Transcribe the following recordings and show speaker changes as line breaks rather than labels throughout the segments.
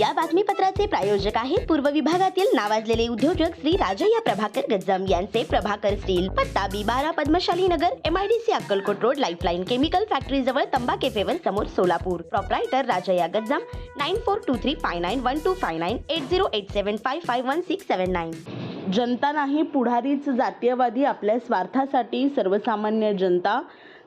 या बातमीपत्राचे प्रायोजक आहेत पूर्व विभागातील नावाजलेले उद्योजक श्री राजय्या प्रभाकर गज्जम यांचे प्रभाकर स्टील पत्ता बी बारा Padmashali Nagar MIDC Akkalkot road lifeline chemical factory जवळ तंबा केफेवर समोर Solapur. Proprietor Rajayya Gajjam nine four two three five nine one two five nine eight zero eight seven five five one six seven nine
जनता नाही पुढारीच जातीयवादी आपल्या स्वार्थासाठी सर्वसामान्य जनता.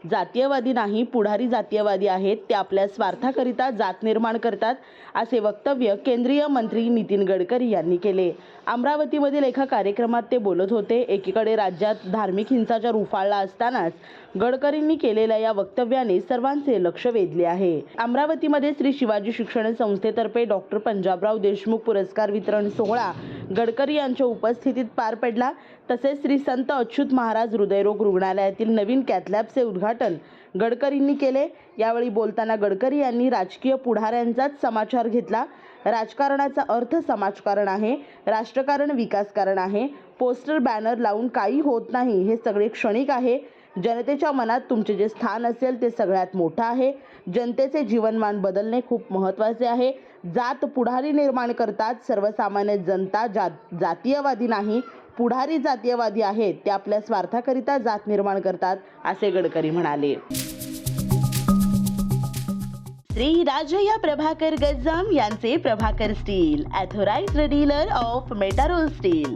जातीयवादी नाही पुढारी जातीयवादी आहेत ते आपल्या स्वार्थाकरिता जात निर्माण करतात असे वक्तव्य केंद्रीय मंत्री नितीन गडकरी यांनी केले. अमरावतीमधील एका कार्यक्रमात ते बोलत होते एकीकडे राज्यात धार्मिक हिंसाचार उफाळला असतानाच गडकरींनी केलेल्या या वक्तव्याने सर्वांचे लक्ष वेधले आहे. अमरावतीमध्ये श्री शिवाजी शिक्षण संस्थेतर्फे डॉक्टर पंजाबराव देशमुख पुरस्कार वितरण सोहळा गडकरी यांच्या उपस्थितीत पार पडला. तसेच श्री संत अच्युत महाराज हृदयरोग रुग्णालयातील नवीन कॅथलॅबचे उद्घाटन गडकरींनी केले. यावेळी बोलताना गडकरी यांनी राजकीय पुढाऱ्यांचाच समाचार घेतला. राजकारणाचा अर्थ समाजकारण आहे राष्ट्रकारण विकासकारण आहे पोस्टर बॅनर लावून काही होत नाही हे सगळे क्षणिक आहे. जनतेच्या मनात तुमचे जे स्थान असेल ते सगळ्यात मोठं आहे. जनतेचे जीवनमान बदलणे खूप महत्त्वाचे आहे. जात पुढारी निर्माण करतात. सर्वसामान्य जनता जात जातीयवादी नाही. पुढारी जातीयवादी आहेत ते आपल्या स्वार्थाकरिता जात निर्माण करतात असे गडकरी म्हणाले. श्री राजया प्रभाकर गज्जाम यांचे Prabhakar steel authorised dealer of Metarol steel.